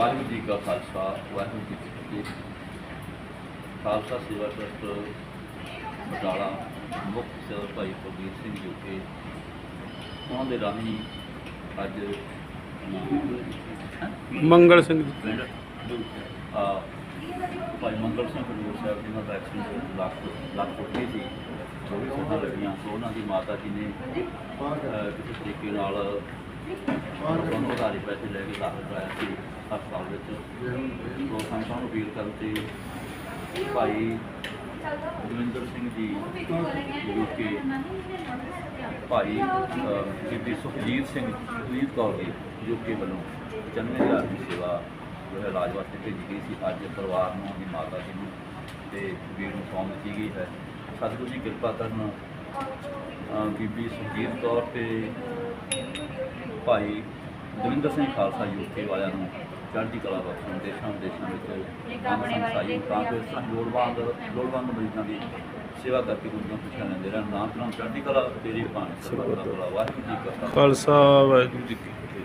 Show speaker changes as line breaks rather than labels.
ਕਾ ਖਾਲਸਾ ਵਾਹਿਗੁਰੂ ਜੀ ਕੀ ਫਤਿਹ। ਖਾਲਸਾ ਸੇਵਾ ਟਰਸਟ ਬਟਾਲਾ ਮੁੱਖ ਸੇਵਾ ਭਾਈ ਪ੍ਰਵੀਰ ਸਿੰਘ ਜੀ ਕੇ ਉਹਨਾਂ ਦੇ ਰਾਹੀਂ ਅੱਜ
ਮੰਗਲ ਸਿੰਘ ਜੀ।
ਪਿੰਡ ਆ ਭਾਈ ਮੰਗਲ ਸਿੰਘ ਖਡੂਰ ਸਾਹਿਬ ਜੀ ਦਾ ਐਕਸੀਡੈਂਟ ਲੱਖ ਲੱਖ ਫੁੱਟੀ ਸੀ। ਜੋ ਵੀ ਸੋਨਾ ਲੱਗੀਆਂ। ਸੋ ਉਹਨਾਂ ਦੀ ਮਾਤਾ ਜੀ ਨੇ ਕਿਸੇ ਤਰੀਕੇ ਨਾਲ ਉਹਨਾਂ ਨੂੰ ਉਧਾਰੀ ਪੈਸੇ ਲੈ ਕੇ ਦਾਖਲ ਕਰਾਇਆ ਸੀ। ਹਸਪਤਾਲ ਵਿੱਚ। ਸੋ ਸੰਤਾਂ ਨੂੰ ਅਪੀਲ ਕਰਨ ਤੇ ਭਾਈ ਦਵਿੰਦਰ ਸਿੰਘ ਜੀ ਜੋ ਕਿ ਭਾਈ ਬੀਬੀ ਸੁਖਜੀਤ ਸਿੰਘ ਸੁਖਜੀਤ ਕੌਰ ਜੀ ਜੋ ਕਿ ਵੱਲੋਂ 95000 ਦੀ ਸੇਵਾ ਜੋ ਹੈ ਇਲਾਜ ਵਾਸਤੇ ਭੇਜੀ ਗਈ ਸੀ। ਅੱਜ ਪਰਿਵਾਰ ਨੂੰ ਦੀ ਮਾਤਾ ਜੀ ਨੂੰ ਤੇ ਵੀਰ ਨੂੰ ਸੌਂਪ ਦਿੱਤੀ ਗਈ ਹੈ। ਸਤਿਗੁਰੂ ਜੀ, ਕਿਰਪਾ ਕਰਨ ਬੀਬੀ ਸੁਖਜੀਤ ਕੌਰ ਤੇ ਭਾਈ ਦਵਿੰਦਰ ਸਿੰਘ ਖਾਲਸਾ ਯੂਕੇ ਵਾਲਿਆਂ ਨੂੰ ਚੜ੍ਹਦੀ ਕਲਾ ਬਖਸ਼ਣ ਦੇਸ਼ਾਂ ਵਿਦੇਸ਼ਾਂ ਵਿੱਚ ਸੰਸਾਈ ਤਾਂ ਕਿ ਤਰ੍ਹਾਂ ਲੋੜਵੰਦ ਲੋੜਵੰਦ ਮਰੀਜ਼ਾਂ ਦੀ ਸੇਵਾ ਕਰਕੇ ਗੁਰੂਆਂ ਪਿੱਛੇ ਲੈਂਦੇ ਰਹਿਣ। ਨਾਮ ਨਾਮ ਚੜ੍ਹਦੀ ਕਲਾ ਤੇਰੀ ਭਾਣ ਸਰਬੱਤ ਦਾ ਭਲਾ ਵਾਹਿਗੁਰੂ ਜੀ ਕਾ ਖਾਲਸਾ।
ਖਾਲਸਾ ਵਾਹਿਗੁਰੂ ਜੀ ਕੀ ਫਤਿਹ।